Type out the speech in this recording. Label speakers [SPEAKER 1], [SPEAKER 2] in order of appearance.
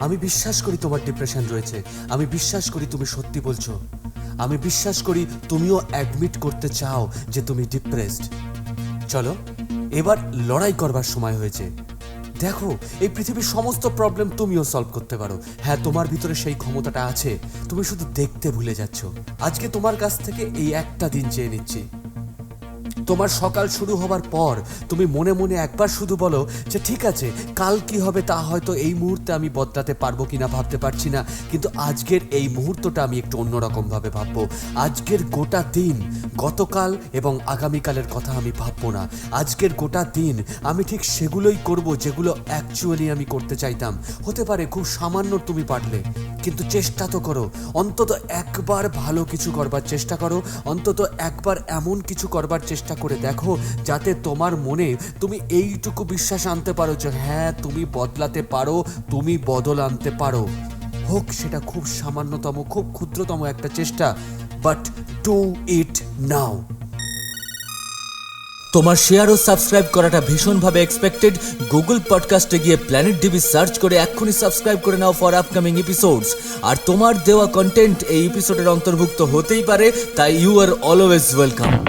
[SPEAKER 1] আমি বিশ্বাস করি তোমার ডিপ্রেশন রয়েছে। আমি বিশ্বাস করি তুমি সত্যি বলছো। আমি বিশ্বাস করি তুমিও অ্যাডমিট করতে চাও যে তুমি ডিপ্রেসড চলো, এবার লড়াই করবার সময় হয়েছে। দেখো, এই পৃথিবীর সমস্ত প্রবলেম তুমিও সলভ করতে পারো। হ্যাঁ তোমার ভিতরে সেই ক্ষমতাটা আছে। তুমি শুধু দেখতে ভুলে যাচ্ছ। আজকে তোমার কাছ থেকে এই একটা দিন চেয়ে নিচ্ছি। তোমার সকাল শুরু হবার পর তুমি মনে মনে একবার শুধু বলো যে ঠিক আছে, কাল কি হবে তা হয়তো এই মুহূর্তে আমি বদলাতে পারব কিনা ভাবতে পারছি না। কিন্তু আজকের এই মুহূর্তটা আমি একটু অন্যরকম ভাবে ভাববো। আজকের গোটা দিন গতকাল এবং আগামীকালের কথা আমি ভাববো না। আজকের গোটা দিন আমি ঠিক সেগুলোই করব যেগুলো অ্যাকচুয়ালি আমি করতে চাইতাম। হতে পারে খুব সামান্য তুমি পারলে, কিন্তু চেষ্টা তো করো। অন্তত একবার ভালো কিছু করবার চেষ্টা করো। অন্তত একবার এমন কিছু করবার চেষ্টা করে দেখো যাতে তোমার মনে তুমি এইটুকু বিশ্বাস আনতে পারো যে হ্যাঁ তুমি বদলাতে পারো, তুমি বদল আনতে পারো। হোক, সেটা খুব সামান্যতম, খুব ক্ষুদ্রতম একটা চেষ্টা বাট ডু ইট নাও
[SPEAKER 2] তোমার শেয়ার ও সাবস্ক্রাইব করাটা ভীষণভাবে এক্সপেক্টেড গুগল পডকাস্টে গিয়ে প্ল্যানেট ডিবি সার্চ করে এক্ষুনি সাবস্ক্রাইব করে নাও ফর আপকামিং এপিসোডস আর তোমার দেওয়া কন্টেন্ট এই এপিসোডের অন্তর্ভুক্ত হতেই পারে, তাই ইউ আর অলওয়েজ ওয়েলকাম